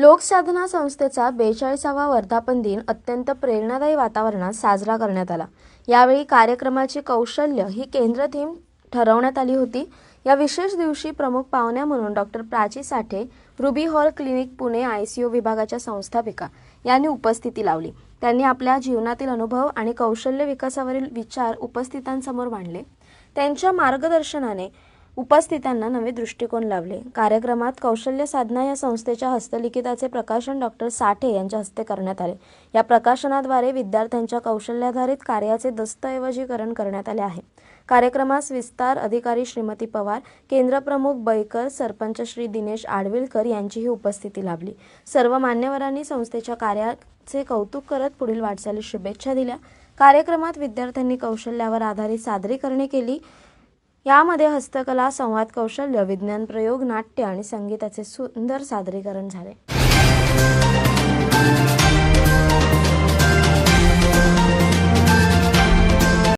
लोकसाधना संस्थेचा बेचाळीसावा वर्धापन दिन अत्यंत प्रेरणादायी वातावरणात साजरा करण्यात आला. यावेळी कार्यक्रमाची कौशल्य ही केंद्र थीम ठरवण्यात आली होती. या विशेष दिवशी प्रमुख पाहुण्या म्हणून doctor Prachi Sathe Ruby Hall Clinic Pune ICU विभागाच्या संस्थापिका यांनी उपस्थिती लावली. त्यांनी आपल्या जीवनातील अनुभव आणि कौशल्य विकासावरील विचार उपस्थितांसमोर मांडले. त्यांच्या मार्गदर्शनाने उपस्थितांना नवे दृष्टिकोन लावले. कार्यक्रमात कौशल्य साधना या संस्थेच्या हस्तलिखिताचे प्रकाशन डॉक्टर साठे यांच्या हस्ते करण्यात आले. या प्रकाशनाद्वारे विद्यार्थ्यांच्या कौशल्याधारित कार्याचे दस्तऐवजीकरण करण्यात आले आहे. कार्यक्रमास विस्तार अधिकारी श्रीमती पवार केंद्रप्रमुख बैकर सरपंच श्री दिनेश आडविलकर यांचीही उपस्थिती लाभली. सर्व मान्यवरांनी संस्थेच्या कार्याचे कौतुक करत पुढील वाटचालीस शुभेच्छा दिल्या. कार्यक्रमात विद्यार्थ्यांनी कौशल्यावर आधारित सादरीकरणे केली. यामध्ये हस्तकला संवाद कौशल्य विज्ञान प्रयोग नाट्य आणि संगीताचे सुंदर सादरीकरण झाले.